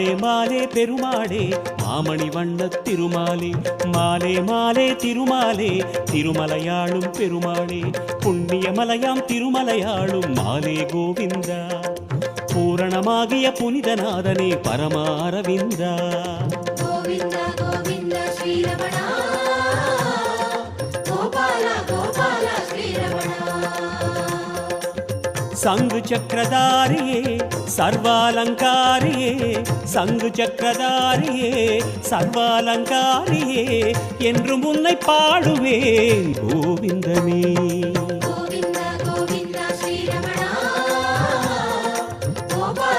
மாலே மாலே பெருமாளே மாமணி வண்ண திருமாலே மாலே மாலே திருமாலே திருமலையாளும் பெருமாளே புண்ணிய மலையாம் திருமலையாளும் மாலே கோவிந்தா. பூரணமாகிய புனிதநாதனே பரமாரவிந்தா. கோவிந்தா கோவிந்தா ஸ்ரீரமணா. சங்கு சக்கரதாரியே சர்வாலங்காரியே சங்கு சக்கரதாரியே சர்வாலங்காரியே என்று உன்னை பாடுவேன் கோவிந்தமே.